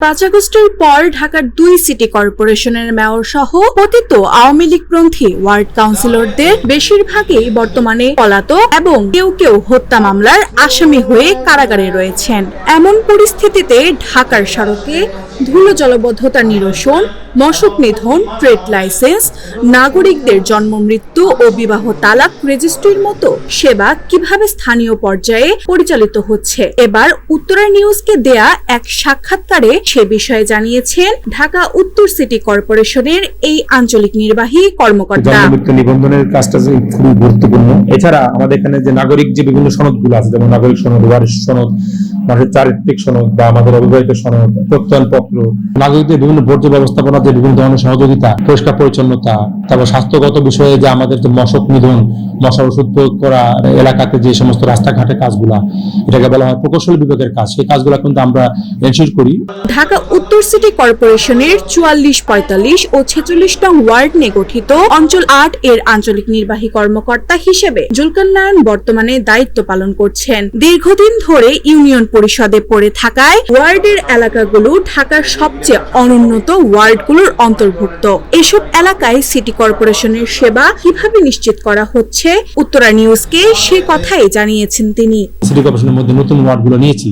পাঁচ আগস্টের পর ঢাকার দুই সিটি কর্পোরেশনের মেয়র সহ পতিত আওয়ামী লীগ লীগপন্থী ওয়ার্ড কাউন্সিলরদের বেশিরভাগই বর্তমানে পলাতক এবং কেউ কেউ হত্যা মামলার আসামি হয়ে কারাগারে রয়েছেন। এমন পরিস্থিতিতে ঢাকার সড়কে ধুলো জলবদ্ধতা নিরসন, মশক নিধন ট্রেড লাইসেন্স, নাগরিকদের জন্ম, মৃত্যু ও বিবাহ তালাক রেজিস্ট্রির মতো সেবা কীভাবে স্থানীয় পর্যায়ে পরিচালিত হচ্ছে? এবার উত্তরা নিউজকে দেয়া এক সাক্ষাৎকারে সে বিষয়ে জানিয়েছেন, ঢাকা উত্তর সিটি কর্পোরেশনের এই আঞ্চলিক নির্বাহী কর্মকর্তা। নিবন্ধনের কাজটা খুবই গুরুত্বপূর্ণ। এছাড়া আমাদের এখানে যে নাগরিক যে বিভিন্ন সনদগুলো আছে, যেমন নাগরিক সনদ, ওয়ারিশ সনদ মানুষের চারিত্রিক সনদ বা আমাদের অবিবাহিত সনদ, প্রত্যয়নপত্র, নাগরিকদের বিভিন্ন বর্জ্য ব্যবস্থাপনা যে বিভিন্ন ধরনের সহযোগিতা, পরিষ্কার পরিচ্ছন্নতা, তারপর স্বাস্থ্যগত বিষয়ে যে আমাদের যে মশক নিধন মশার ওষুধ প্রয়োগ করা, এলাকাতে যে সমস্ত রাস্তাঘাটে কাজগুলা, এটাকে বলা হয় প্রকৌশল বিভাগের কাজ, সেই কাজগুলো কিন্তু আমরা এনশিওর করি। ঢাকা উত্তর সিটি কর্পোরেশনের চুয়াল্লিশ পঁয়তাল্লিশ ও ছেচল্লিশ নং ওয়ার্ড নিয়ে গঠিত অঞ্চল আট এর আঞ্চলিক নির্বাহী কর্মকর্তা হিসেবে জুলকার নারায়ণ বর্তমানে দায়িত্ব পালন করছেন। দীর্ঘদিন ধরে ইউনিয়ন পরিষদে পড়ে থাকায় ওয়ার্ডের এলাকাগুলো ঢাকার সবচেয়ে অনুন্নত ওয়ার্ডগুলোর অন্তর্ভুক্ত। এসব এলাকায় সিটি কর্পোরেশনের সেবা কীভাবে নিশ্চিত করা হচ্ছে? উত্তরা নিউজকে সে কথাই জানিয়েছেন তিনি। সিটি কর্পোরেশনের মধ্যে নতুন ওয়ার্ডগুলো নিয়েছি।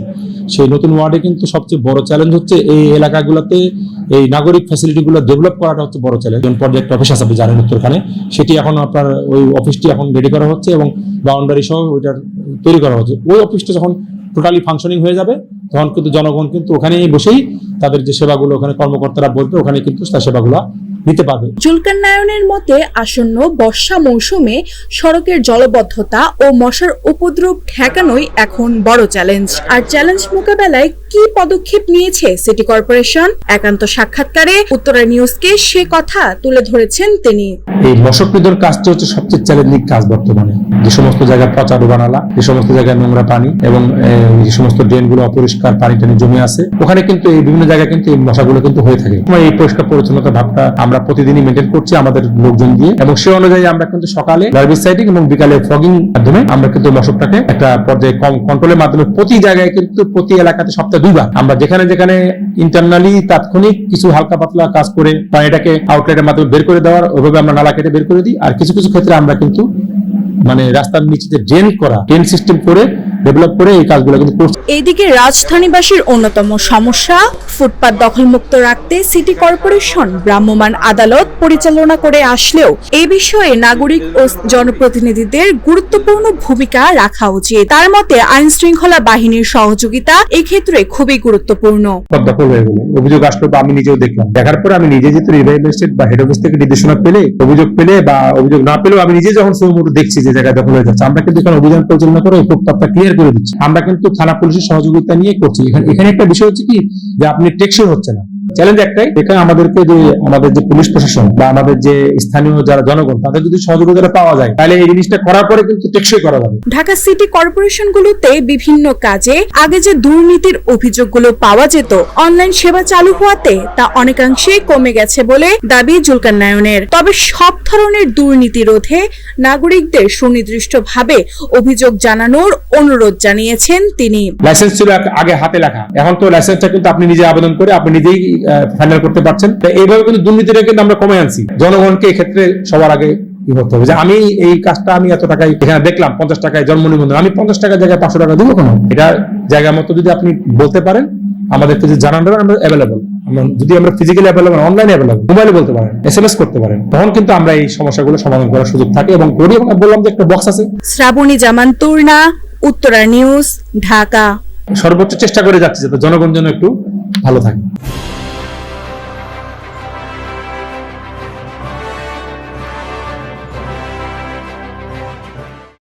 সেই নতুন ওয়ার্ডে কিন্তু সবচেয়ে বড় চ্যালেঞ্জ হচ্ছে এই এলাকাগুলোতে এই নাগরিক ফ্যাসিলিটিগুলো ডেভেলপ করাটা হচ্ছে বড় চ্যালেঞ্জ প্রজেক্ট অফিস আছে, আপনি জানেন উত্তরখানে। সেটি এখন আপনার ওই অফিসটি এখন রেডি করা হচ্ছে এবং বাউন্ডারি সহ ওইটার তৈরি করা হচ্ছে। ওই অফিসটা যখন টোটালি ফাংশনিং হয়ে যাবে। তখন কিন্তু জনগণ কিন্তু ওখানেই বসেই তাদের যে সেবাগুলো ওখানে কর্মকর্তারা বলবে ওখানে কিন্তু তার সেবাগুলো নিতে পারবে। জুলকার নারায়ণের মতে আসন্ন বর্ষা মৌসুমে সড়কের জলবদ্ধতা ও মশার উপদ্রব ঠেকানোই এখন বড় চ্যালেঞ্জ। আর চ্যালেঞ্জ মোকাবেলায় কি পদক্ষেপ নিয়েছে সিটি কর্পোরেশন? একান্ত সাক্ষাৎকারে উত্তরা নিউজকে সে কথা তুলে ধরেছেন তিনি। এই মশক নিধন কাজটা হচ্ছে সবচেয়ে চ্যালেঞ্জিং কাজ বর্তমানে। যে সমস্ত জায়গায় পচা বানালা যে সমস্ত জায়গায় নোংরা পানি এবং যে সমস্ত ড্রেনগুলো অপরিষ্কার পানি টানি জমে আছে ওখানে কিন্তু এই বিভিন্ন জায়গায় কিন্তু এই মশাগুলো কিন্তু হয়ে থাকে। এই পরিষ্কার পরিচ্ছন্নতা ভাবটা আমরা প্রতিদিনই মেনটেন করছি আমাদের লোকজন দিয়ে। এবং সে অনুযায়ী আমরা কিন্তু সকালে গার্বেজ সাইডিং এবং বিকালে ফগিং মাধ্যমে আমরা কিন্তু মশকটাকে একটা পর্যায়ে কম কন্ট্রোলের মাধ্যমে প্রতি জায়গায় কিন্তু প্রতি এলাকাতে সপ্তাহে দুইবার। আমরা যেখানে যেখানে ইন্টারনালি তাৎক্ষণিক কিছু হালকা পাতলা কাজ করে পানিটাকে আউটলেটের মাধ্যমে বের করে দেওয়ার, ওইভাবে আমরা নালা কেটে বের করে দিই। আর কিছু কিছু ক্ষেত্রে আমরা কিন্তু মানে রাস্তার নিচে ড্রেন করা ড্রেন সিস্টেম করে ডেভেলপ করে এই কাজগুলো কিন্তু করছি। রাজধানীবাসীর অন্যতম সমস্যা ফুটপাত দখলমুক্ত রাখতে সিটি কর্পোরেশন ভ্রাম্যমাণ আদালত পরিচালনা করে আসলেও এ বিষয়ে নাগরিক ও জনপ্রতিনিধিদের গুরুত্বপূর্ণ ভূমিকা রাখা উচিত। তার মতে আইন শৃঙ্খলা বাহিনীর সহযোগিতা এক্ষেত্রে খুবই গুরুত্বপূর্ণ। দখল হয়ে গেল। অভিযোগ আসলো বা আমি নিজেও দেখলাম। দেখার পরে আমি নিজে যেহেতু রিভাইভ এস্টেট বা হেড অফিস থেকে নির্দেশনা পেলে অভিযোগ পেলে বা অভিযোগ না পেলেও আমি নিজে যখন সুমুটো দেখছি যে জায়গায় দখল হয়ে যাচ্ছে আমরা কিন্তু এখানে অভিযান পরিচালনা করে ফুটপাতটা ক্লিয়ার করে দিচ্ছে। আমরা কিন্তু থানা পুলিশের সহযোগিতা নিয়ে করছি। এখানে এখানে একটা বিষয় হচ্ছে কি, যে আপনি টেকসই হচ্ছে না। চ্যালেঞ্জ একটাই এখানে আমাদেরকে যে আমাদের যে পুলিশ প্রশাসন বা আমাদের যে স্থানীয় যারা জনগণ তাদের যদি সহযোগিতা পাওয়া যায় তাহলে এই জিনিসটা করার পরে কিন্তু টেকসই করা যাবে। ঢাকা সিটি কর্পোরেশনগুলোতে বিভিন্ন কাজে আগে যে দুর্নীতির অভিযোগগুলো পাওয়া যেত অনলাইন সেবা চালু হওয়াতে তা অনেকাংশে কমে গেছে বলে দাবি জুলকার নায়নের। তবে সব ধরনের দুর্নীতি রোধে নাগরিকদের সুনির্দিষ্টভাবে অভিযোগ জানানোর অনুরোধ জানিয়েছেন তিনি। লাইসেন্স ছিল আগে হাতে লেখা। এখন তো লাইসেন্সটা কিন্তু আপনি নিজে আবেদন করে আপনি নিজেই ফাইনাল করতে পারছেন। এইভাবে কিন্তু দুর্নীতিটা কিন্তু আমরা কমে আনছি। জনগণকে এক্ষেত্রে সবার আগে কি করতে হবে। যে আমি এই কাজটা আমি এত টাকায় এখানে দেখলাম পঞ্চাশ টাকায় জন্ম নিবন্ধন আমি পঞ্চাশ টাকার জায়গায় পাঁচশো টাকা দেবো কেন? এটা জায়গা মতো যদি আপনি বলতে পারেন আমাদেরকে যে জানান দেবেন আমরা অ্যাভেলেবল যদি আমরা ফিজিক্যালি অ্যাভেলেবল অনলাইনে অ্যাভেলেবল মোবাইলে বলতে পারেন এস এম এস করতে পারেন তখন কিন্তু আমরা এই সমস্যাগুলো সমাধান করার সুযোগ থাকে। এবং করি এবং বললাম যে একটা বক্স আছে। শ্রাবণী জামান তুর্না উত্তরা নিউজ ঢাকা। সর্বোচ্চ চেষ্টা করে যাচ্ছি যাতে জনগণ যেন একটু ভালো থাকে।